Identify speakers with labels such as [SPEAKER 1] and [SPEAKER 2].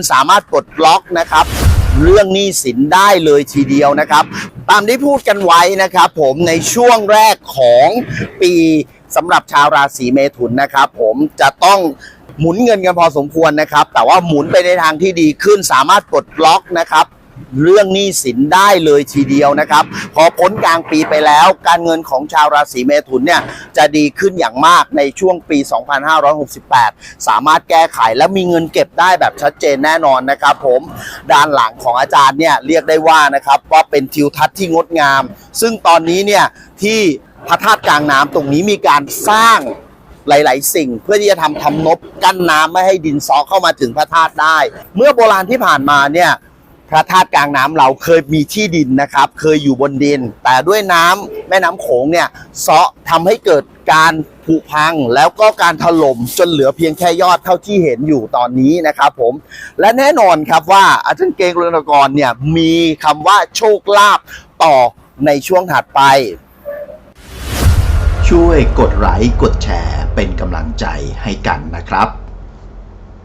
[SPEAKER 1] สามารถปลดล็อกนะครับ เรื่องหนี้สินได้เลยทีเดียวนะครับ ตามที่พูดกันไว้นะครับผมในช่วงแรกของปีสำหรับชาวราศีเมถุนนะครับ ผมจะต้องหมุนเงินกันพอสมควรนะครับ แต่ว่าหมุนไปในทางที่ดีขึ้นสามารถปลดล็อกนะครับ เรื่องหนี้สินได้เลยทีเดียวนะครับ พอพ้นกลางปีไปแล้ว การเงินของชาวราศีเมถุนเนี่ยจะดีขึ้นอย่างมากในช่วงปี 2568 สามารถแก้ไขและมีเงินเก็บได้แบบชัดเจนแน่นอนนะครับ ผมด้านหลังของอาจารย์เนี่ยเรียกได้ว่านะครับว่าเป็นทิวทัศน์ที่งดงาม ซึ่งตอนนี้เนี่ยที่พระธาตุกลางน้ำตรงนี้มีการสร้างหลาย ๆ สิ่งเพื่อที่จะทำทำนบกั้นน้ำไม่ให้ดินซอเข้ามาถึงพระธาตุได้ เมื่อโบราณที่ผ่านมาเนี่ย พระธาตุกลางน้ำเราเคยมีที่ดินนะครับ เคยอยู่บนดิน แต่ด้วยน้ำแม่น้ำโขงเนี่ยเซาะทำให้เกิดการผุพังแล้วก็การถล่มจนเหลือเพียงแค่ยอดเท่าที่เห็นอยู่ตอนนี้นะครับผมและแน่นอนครับว่าอาจารย์เกรงรืองกรเนี่ยมีคำว่าโชคลาภต่อในช่วงถัดไป
[SPEAKER 2] ช่วยกดไลค์กดแชร์เป็นกำลังใจให้กันนะครับ